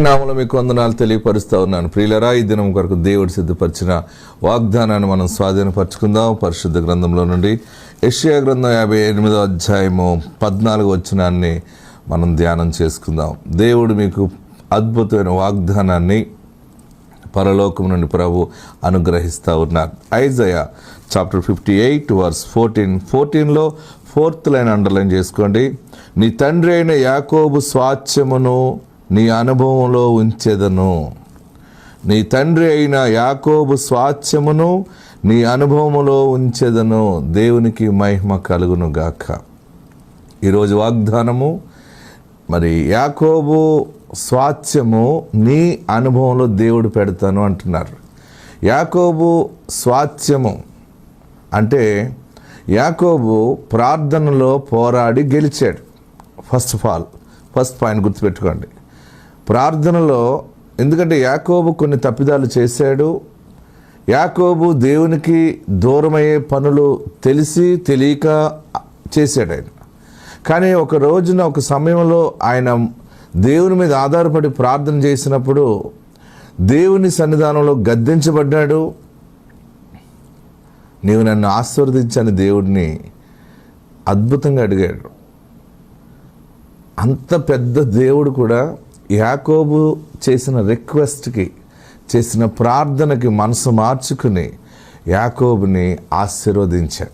నామలో మీకు వందనాలు తెలియపరుస్తూ ఉన్నాను. ప్రియులరా ఈ దినం కొరకు దేవుడు సిద్ధపరిచిన వాగ్దానాన్ని మనం స్వాధీనపరచుకుందాం. పరిశుద్ధ గ్రంథంలో నుండి యష్యా గ్రంథం యాభై ఎనిమిదో అధ్యాయము పద్నాలుగు వచ్చినాన్ని మనం ధ్యానం చేసుకుందాం. దేవుడు మీకు అద్భుతమైన వాగ్దానాన్ని పరలోకం నుండి ప్రభు అనుగ్రహిస్తూ ఉన్నారు Isaiah chapter fifty eight verse fourteen. ఫోర్టీన్లో ఫోర్త్ లైన్ అండర్లైన్ చేసుకోండి. నీ తండ్రి అయిన యాకోబు స్వాచ్యమును నీ అనుభవంలో ఉంచెదను. నీ తండ్రి అయిన యాకోబు స్వాస్థ్యమును నీ అనుభవములో ఉంచెదను. దేవునికి మహిమ కలుగును గాక. ఈరోజు వాగ్దానము మరి యాకోబు స్వాస్థ్యము నీ అనుభవంలో దేవుడు పెడతాను అంటున్నారు. యాకోబు స్వాస్థ్యము అంటే యాకోబు ప్రార్థనలో పోరాడి గెలిచాడు. First of all first point గుర్తుపెట్టుకోండి. ప్రార్థనలో ఎందుకంటే యాకోబు కొన్ని తప్పిదాలు చేశాడు. యాకోబు దేవునికి దూరమయ్యే పనులు తెలిసి తెలియక చేశాడు ఆయన. కానీ ఒక రోజున ఒక సమయంలో ఆయన దేవుని మీద ఆధారపడి ప్రార్థన చేసినప్పుడు దేవుని సన్నిధానంలో గద్దించబడ్డాడు. నీవు నన్ను ఆశీర్వదించని దేవుడిని అద్భుతంగా అడిగాడు. అంత పెద్ద దేవుడు కూడా యాకోబు చేసిన రిక్వెస్ట్కి చేసిన ప్రార్థనకి మనసు మార్చుకుని యాకోబుని ఆశీర్వదించాడు.